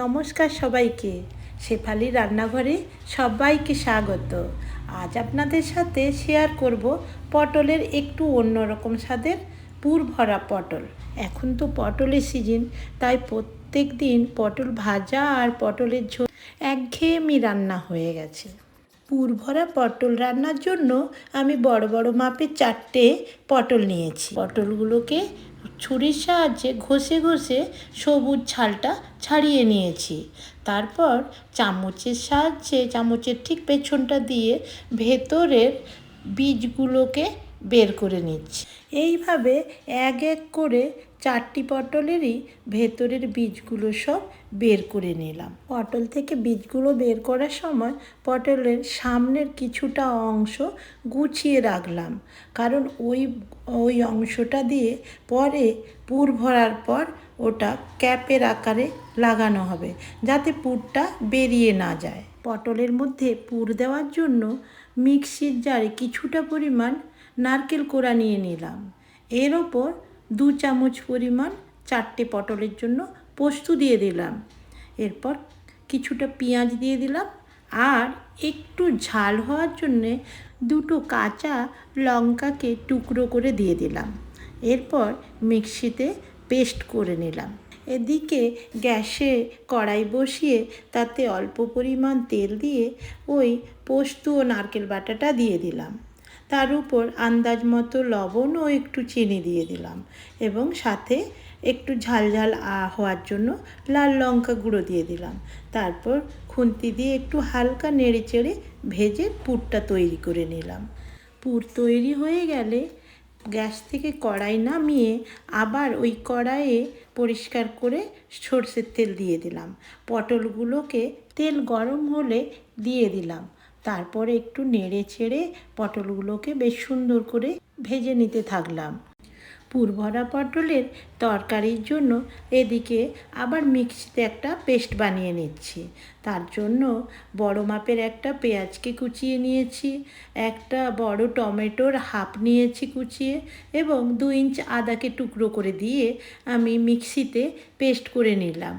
নমস্কার সবাইকে। শেফালি রান্নাঘরে সবাইকে স্বাগত। আজ আপনাদের সাথে শেয়ার করব পটলের একটু অন্যরকম স্বাদের পুর ভরা পটল। এখন তো পটলের সিজন তাই প্রত্যেক দিন পটল ভাজা আর পটলের ঝোল একঘেয়েমি রান্না হয়ে গেছে। পুর ভরা পটল রান্নার জন্য আমি বড় বড় মাপের চারটে পটল নিয়েছি। পটলগুলোকে ছুরির সাহায্যে ঘষে ঘষে সবুজ ছালটা ছাড়িয়ে নিয়েছি। তারপর চামচের সাহায্যে চামচের ঠিক পেছনটা দিয়ে ভেতরের বীজগুলোকে বের করে নিচ্ছি। এইভাবে এক এক করে চারটি পটলেরই ভেতরের বীজগুলো সব বের করে নিলাম। পটল থেকে বীজগুলো বের করার সময় পটলের সামনের কিছুটা অংশ গুছিয়ে রাখলাম। কারণ ওই ওই অংশটা দিয়ে পরে পুর ভরার পর ওটা ক্যাপের আকারে লাগানো হবে, যাতে পুরটা বেরিয়ে না যায়। পটলের মধ্যে পুর দেওয়ার জন্য মিক্সির জারে কিছুটা পরিমাণ নারকেল কোড়া নিয়ে নিলাম। এর ওপর দু চামচ পরিমাণ চারটে পটলের জন্য পোস্ত দিয়ে দিলাম। এরপর কিছুটা পেঁয়াজ দিয়ে দিলাম আর একটু ঝাল হওয়ার জন্যে দুটো কাঁচা লঙ্কাকে টুকরো করে দিয়ে দিলাম। এরপর মিক্সিতে পেস্ট করে নিলাম। এদিকে গ্যাসে কড়াই বসিয়ে তাতে অল্প পরিমাণ তেল দিয়ে ওই পোস্ত ও নারকেল বাটাটা দিয়ে দিলাম। তার উপর আন্দাজ মতো লবণ ও একটু চিনি দিয়ে দিলাম এবং সাথে একটু ঝাল ঝাল হওয়ার জন্য লাল লঙ্কা গুঁড়ো দিয়ে দিলাম। তারপর খুন্তি দিয়ে একটু হালকা নেড়ে চেড়ে ভেজে পুরটা তৈরি করে নিলাম। পুর তৈরি হয়ে গেলে গ্যাস থেকে কড়াই নামিয়ে আবার ওই কড়াইয়ে পরিষ্কার করে সর্ষের তেল দিয়ে দিলাম। পটলগুলোকে তেল গরম হলে দিয়ে দিলাম। তারপরে একটু নেড়ে ছেড়ে পটলগুলোকে বেশ সুন্দর করে ভেজে নিতে থাকলাম। পুরভরা পটলের তরকারির জন্য এদিকে আবার মিক্সিতে একটা পেস্ট বানিয়ে নিচ্ছি। তার জন্য বড় মাপের একটা পেঁয়াজকে কুচিয়ে নিয়েছি, একটা বড় টমেটোর হাফ নিয়েছি কুচিয়ে এবং দু ইঞ্চ আদাকে টুকরো করে দিয়ে আমি মিক্সিতে পেস্ট করে নিলাম।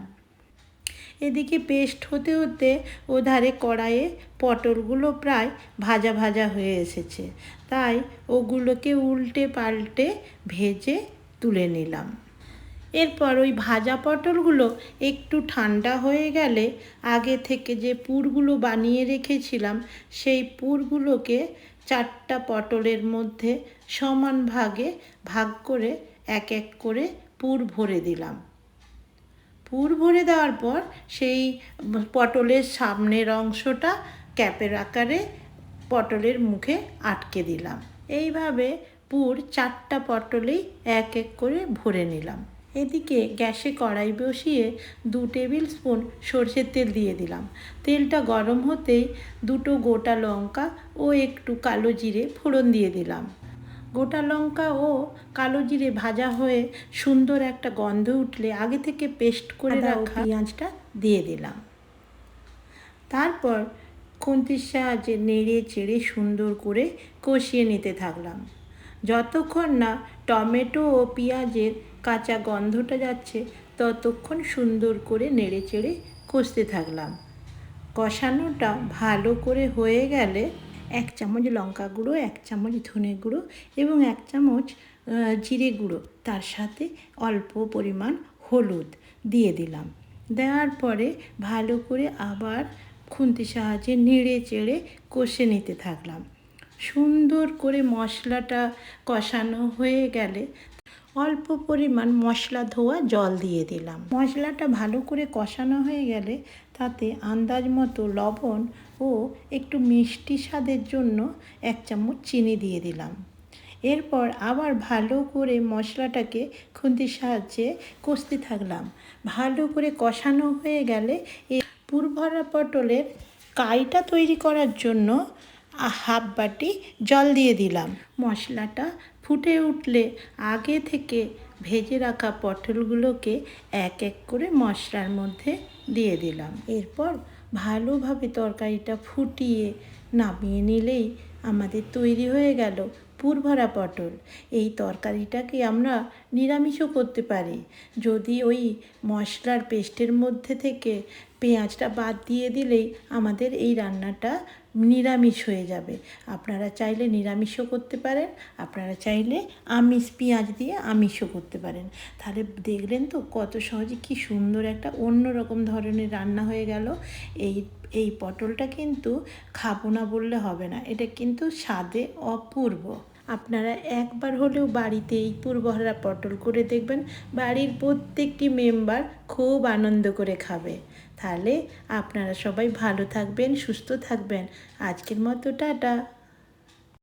এদিকে পেস্ট হতে হতে ওধারে কড়াইয়ে পটলগুলো প্রায় ভাজা ভাজা হয়ে এসেছে। তাই ওগুলোকে উল্টে পাল্টে ভেজে তুলে নিলাম। এরপর ওই ভাজা পটলগুলো একটু ঠান্ডা হয়ে গেলে আগে থেকে যে পুরগুলো বানিয়ে রেখেছিলাম, সেই পুরগুলোকে চারটা পটলের মধ্যে সমান ভাগে ভাগ করে এক এক করে পুর ভরে দিলাম। ভরে দেওয়ার পর সেই পটলের সামনের অংশটা ক্যাপের আকারে পটলের মুখে আটকে দিলাম। এইভাবে পুর চারটা পটলেই এক এক করে ভরে নিলাম। এদিকে গ্যাসে কড়াই বসিয়ে দু টেবিল স্পুন সর্ষের তেল দিয়ে দিলাম। তেলটা গরম হতেই দুটো গোটা লঙ্কা ও একটু কালো জিরে ফোড়ন দিয়ে দিলাম। গোটা লঙ্কা ও কালো জিরে ভাজা হয়ে সুন্দর একটা গন্ধ উঠলে আগে থেকে পেস্ট করে রাখা পেঁয়াজটা দিয়ে দিলাম। তারপর খুন্তির সাহায্যে নেড়ে চেড়ে সুন্দর করে কষিয়ে নিতে থাকলাম। যতক্ষণ না টমেটো ও পেঁয়াজের কাঁচা গন্ধটা যাচ্ছে ততক্ষণ সুন্দর করে নেড়ে চেড়ে কষতে থাকলাম। কষানোটা ভালো করে হয়ে গেলে এক চামচ লঙ্কা গুঁড়ো, এক চামচ ধনে গুঁড়ো এবং এক চামচ জিরে গুঁড়ো। তার সাথে অল্প পরিমাণ হলুদ দিয়ে দিলাম। দেওয়ার পরে ভালো করে আবার খুন্তি সাহায্যে নেড়ে চেড়ে কষে নিতে থাকলাম। সুন্দর করে মশলাটা কষানো হয়ে গেলে অল্প পরিমাণ মশলা ধোয়া জল দিয়ে দিলাম। মশলাটা ভালো করে কষানো হয়ে গেলে তাতে আন্দাজ মতো লবণ ও একটু মিষ্টি স্বাদের জন্য এক চামচ চিনি দিয়ে দিলাম। এরপর আবার ভালো করে মশলাটাকে খুন্তির সাহায্যে কষতে থাকলাম। ভালো করে কষানো হয়ে গেলে এই পুরভরা পটলের কাইটা তৈরি করার জন্য হাফ বাটি জল দিয়ে দিলাম। মশলাটা ফুটে উঠলে আগে থেকে ভেজে রাখা পটলগুলোকে এক এক করে মশলার মধ্যে দিয়ে দিলাম। এরপর ভালোভাবে তরকারিটা ফুটিয়ে নামিয়ে নিলেই আমাদের তৈরি হয়ে গেল। পুরভরা পটল। এই তরকারিটাকে আমরা নিরামিষও করতে পারি। যদি ওই মশলার পেস্টের মধ্যে থেকে পেঁয়াজটা বাদ দিয়ে দিলেই আমাদের এই রান্নাটা নিরামিষ হয়ে যাবে। আপনারা চাইলে নিরামিষও করতে পারেন, আপনারা চাইলে আমিষ পেঁয়াজ দিয়ে আমিষও করতে পারেন। তাহলে দেখলেন তো কত সহজে কি সুন্দর একটা অন্য রকম ধরনের রান্না হয়ে গেল। এই এই পটলটা কিন্তু খাব না বললে হবে না। এটা কিন্তু স্বাদে অপূর্ব। আপনারা একবার হলেও বাড়িতে এই পূর্বহরা পটল করে দেখবেন, বাড়ির প্রত্যেকটি মেম্বার খুব আনন্দ করে খাবে। তাহলে আপনারা সবাই ভালো থাকবেন, সুস্থ থাকবেন। আজকের মতো, টাটা।